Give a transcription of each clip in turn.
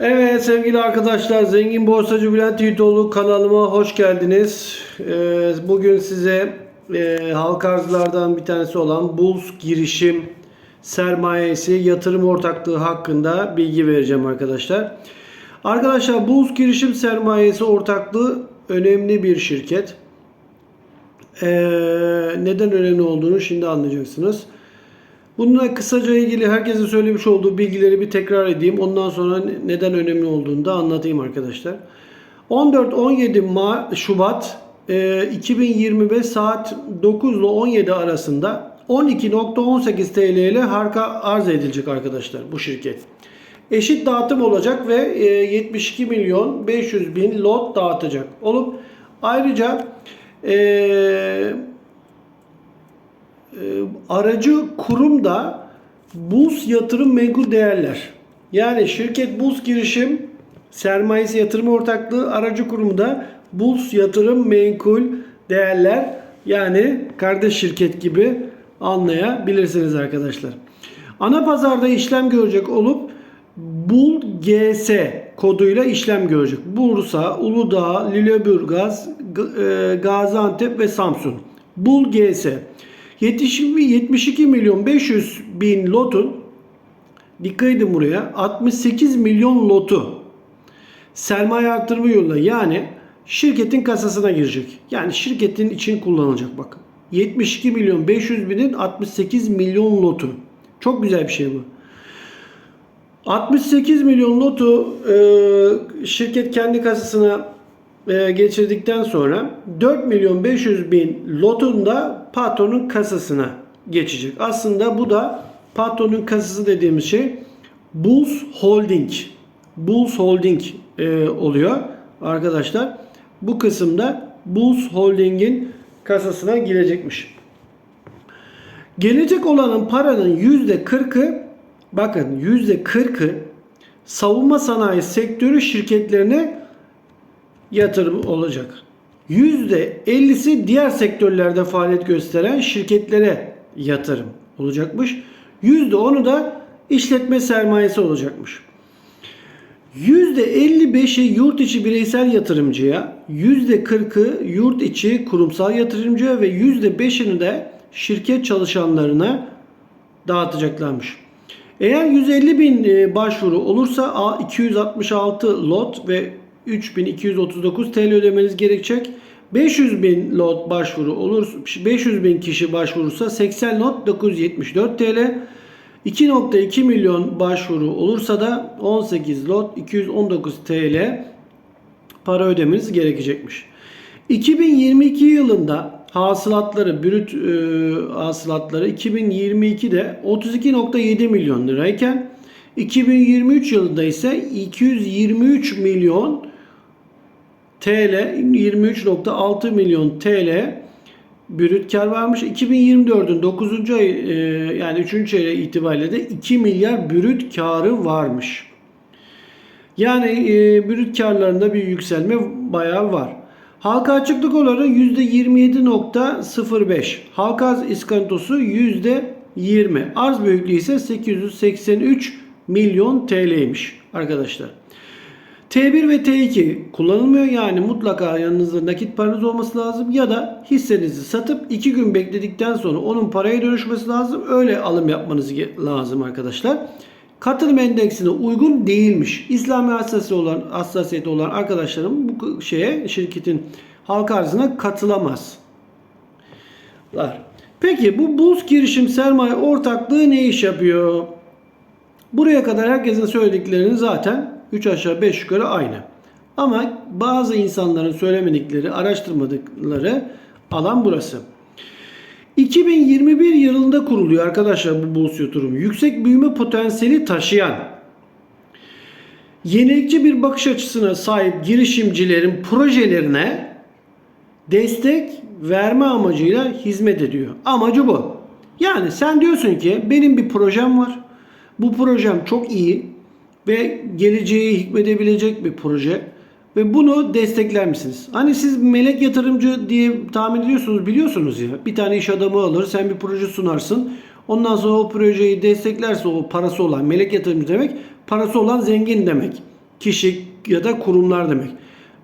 Evet sevgili arkadaşlar Zengin Borsacı Bülent Yiğitoğlu kanalıma hoş geldiniz. Ee, bugün size e, halka arzlardan bir tanesi olan Bulls girişim sermayesi yatırım ortaklığı hakkında bilgi vereceğim arkadaşlar. Arkadaşlar Bulls girişim sermayesi ortaklığı önemli bir şirket. Ee, neden önemli olduğunu şimdi anlayacaksınız. Bununla kısaca ilgili herkesin söylemiş olduğu bilgileri bir tekrar edeyim. Ondan sonra neden önemli olduğunu da anlatayım arkadaşlar. 14-17 Ma- Şubat e, 2025 saat 9 ile 17 arasında 12.18 TL ile harka arz edilecek arkadaşlar bu şirket. Eşit dağıtım olacak ve e, 72 milyon 500 bin lot dağıtacak olup ayrıca e, e, aracı kurum da Burs Yatırım Menkul Değerler. Yani şirket Burs Girişim Sermayesi Yatırım Ortaklığı aracı kurumu da Burs Yatırım Menkul Değerler. Yani kardeş şirket gibi anlayabilirsiniz arkadaşlar. Ana pazarda işlem görecek olup Bul GS koduyla işlem görecek. Bursa, Uludağ, Lüleburgaz, e, Gaziantep ve Samsun. Bul GS. 72 milyon 500 bin lotun dikkat edin buraya 68 milyon lotu sermaye artırma yoluyla yani şirketin kasasına girecek. Yani şirketin için kullanılacak bakın. 72 milyon 500 binin 68 milyon lotu. Çok güzel bir şey bu. 68 milyon lotu şirket kendi kasasına geçirdikten sonra 4 milyon 500 bin lotun da patronun kasasına geçecek. Aslında bu da patronun kasası dediğimiz şey Bulls Holding. Bulls Holding e, oluyor arkadaşlar. Bu kısımda Bulls Holding'in kasasına girecekmiş. Gelecek olanın paranın %40'ı bakın %40'ı savunma sanayi sektörü şirketlerine yatırım olacak. %50'si diğer sektörlerde faaliyet gösteren şirketlere yatırım olacakmış. %10'u da işletme sermayesi olacakmış. %55'i yurt içi bireysel yatırımcıya, %40'ı yurt içi kurumsal yatırımcıya ve %5'ini de şirket çalışanlarına dağıtacaklarmış. Eğer 150 bin e, başvuru olursa A 266 lot ve 3239 TL ödemeniz gerekecek. 500 bin lot başvuru olur 500 bin kişi başvurursa 80 lot 974 TL. 2.2 milyon başvuru olursa da 18 lot 219 TL para ödemeniz gerekecekmiş. 2022 yılında hasılatları, brüt e, hasılatları 2022'de 32.7 milyon lirayken 2023 yılında ise 223 milyon TL 23.6 milyon TL brüt kar varmış. 2024'ün 9. ay e, yani 3. çeyreği itibariyle de 2 milyar brüt karı varmış. Yani e, brüt karlarında bir yükselme bayağı var. Halka açıklık oranı %27.05. Halka iskantosu %20. Arz büyüklüğü ise 883 milyon TL'ymiş arkadaşlar. T1 ve T2 kullanılmıyor yani mutlaka yanınızda nakit paranız olması lazım ya da hissenizi satıp 2 gün bekledikten sonra onun paraya dönüşmesi lazım. Öyle alım yapmanız lazım arkadaşlar. Katılım endeksine uygun değilmiş. İslami hassasiyeti olan, hassasiyeti olan arkadaşlarım bu şeye şirketin halka arzına katılamaz. Var. Peki bu buz girişim sermaye ortaklığı ne iş yapıyor? Buraya kadar herkesin söylediklerini zaten 3 aşağı 5 yukarı aynı. Ama bazı insanların söylemedikleri, araştırmadıkları alan burası. 2021 yılında kuruluyor arkadaşlar bu Bulls Yatırım. Yüksek büyüme potansiyeli taşıyan, yenilikçi bir bakış açısına sahip girişimcilerin projelerine destek verme amacıyla hizmet ediyor. Amacı bu. Yani sen diyorsun ki benim bir projem var. Bu projem çok iyi ve geleceğe hikmedebilecek bir proje ve bunu destekler misiniz? Hani siz melek yatırımcı diye tahmin ediyorsunuz biliyorsunuz ya. Bir tane iş adamı alır, sen bir proje sunarsın. Ondan sonra o projeyi desteklerse o parası olan melek yatırımcı demek, parası olan zengin demek. Kişi ya da kurumlar demek.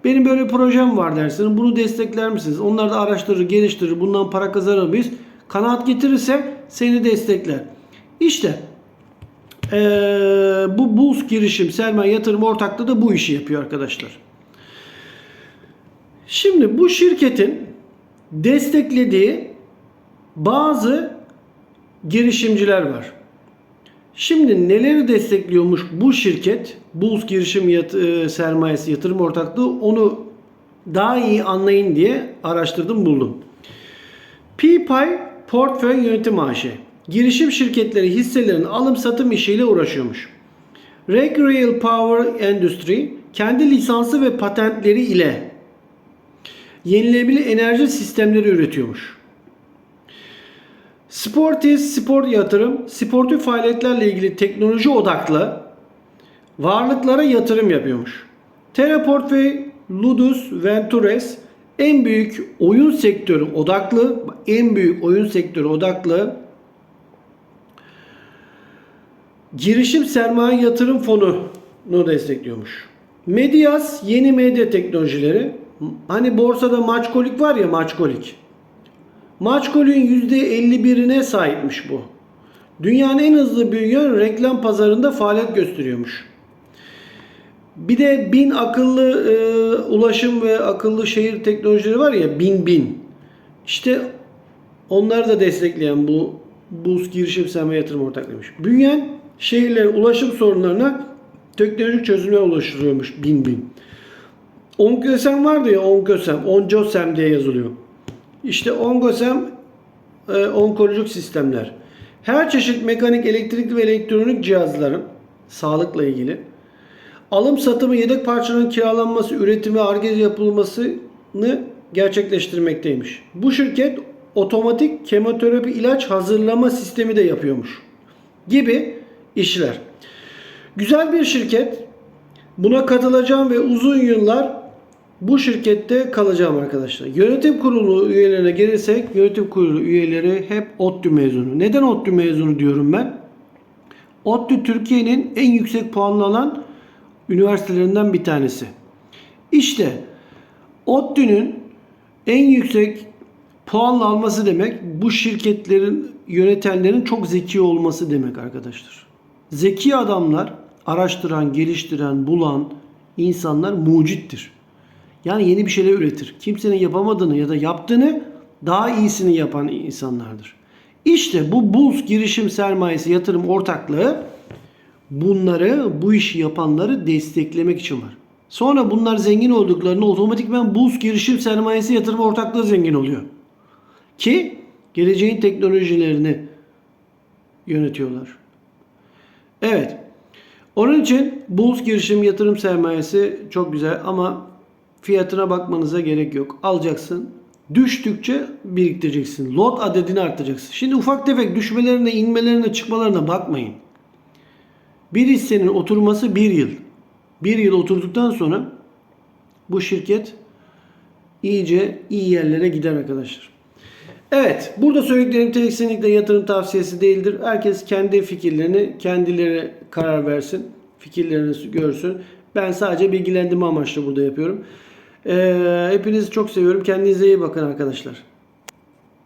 Benim böyle bir projem var dersiniz. Bunu destekler misiniz? Onlar da araştırır, geliştirir. Bundan para kazanır mıyız? Kanaat getirirse seni destekler. İşte eee, bu Bulls girişim sermaye yatırım ortaklığı da bu işi yapıyor arkadaşlar. Şimdi bu şirketin desteklediği bazı girişimciler var. Şimdi neleri destekliyormuş bu şirket? Bulls Girişim Yat- e, Sermayesi Yatırım Ortaklığı onu daha iyi anlayın diye araştırdım buldum. PPI Portföy Yönetim AŞ girişim şirketleri hisselerin alım satım işiyle uğraşıyormuş. Reg Power Industry kendi lisansı ve patentleri ile yenilenebilir enerji sistemleri üretiyormuş. Sportis spor yatırım, sportif faaliyetlerle ilgili teknoloji odaklı varlıklara yatırım yapıyormuş. Terra Portföy Ludus Ventures en büyük oyun sektörü odaklı, en büyük oyun sektörü odaklı girişim sermaye yatırım fonunu destekliyormuş. Medias yeni medya teknolojileri. Hani borsada Maçkolik var ya Maçkolik. Maçkol'ün %51'ine sahipmiş bu. Dünyanın en hızlı büyüyen reklam pazarında faaliyet gösteriyormuş. Bir de bin akıllı e, ulaşım ve akıllı şehir teknolojileri var ya bin bin. İşte onları da destekleyen bu Buz girişim sermaye yatırım ortaklığıymış. Büyüyen şehirlerin ulaşım sorunlarına teknolojik çözümler ulaştırıyormuş bin bin. Onkosem vardı ya Onkosem, Oncosem diye yazılıyor. İşte Ongosem e, onkolojik sistemler. Her çeşit mekanik, elektrikli ve elektronik cihazların sağlıkla ilgili alım satımı, yedek parçaların kiralanması, üretimi, arge yapılmasını gerçekleştirmekteymiş. Bu şirket otomatik kemoterapi ilaç hazırlama sistemi de yapıyormuş. Gibi işler. Güzel bir şirket. Buna katılacağım ve uzun yıllar bu şirkette kalacağım arkadaşlar. Yönetim kurulu üyelerine gelirsek yönetim kurulu üyeleri hep ODTÜ mezunu. Neden ODTÜ mezunu diyorum ben? ODTÜ Türkiye'nin en yüksek puanlı alan üniversitelerinden bir tanesi. İşte ODTÜ'nün en yüksek puanla alması demek bu şirketlerin yönetenlerin çok zeki olması demek arkadaşlar. Zeki adamlar araştıran, geliştiren, bulan insanlar mucittir. Yani yeni bir şeyler üretir. Kimsenin yapamadığını ya da yaptığını daha iyisini yapan insanlardır. İşte bu Bulls girişim sermayesi yatırım ortaklığı bunları bu işi yapanları desteklemek için var. Sonra bunlar zengin olduklarında otomatikman Bulls girişim sermayesi yatırım ortaklığı zengin oluyor. Ki geleceğin teknolojilerini yönetiyorlar. Evet. Onun için Bulls girişim yatırım sermayesi çok güzel ama fiyatına bakmanıza gerek yok. Alacaksın. Düştükçe biriktireceksin. Lot adedini arttıracaksın. Şimdi ufak tefek düşmelerine, inmelerine, çıkmalarına bakmayın. Bir hissenin oturması bir yıl. Bir yıl oturduktan sonra bu şirket iyice iyi yerlere gider arkadaşlar. Evet, burada söylediklerim kesinlikle yatırım tavsiyesi değildir. Herkes kendi fikirlerini kendileri karar versin. Fikirlerini görsün. Ben sadece bilgilendirme amaçlı burada yapıyorum. Ee, hepinizi çok seviyorum. Kendinize iyi bakın arkadaşlar.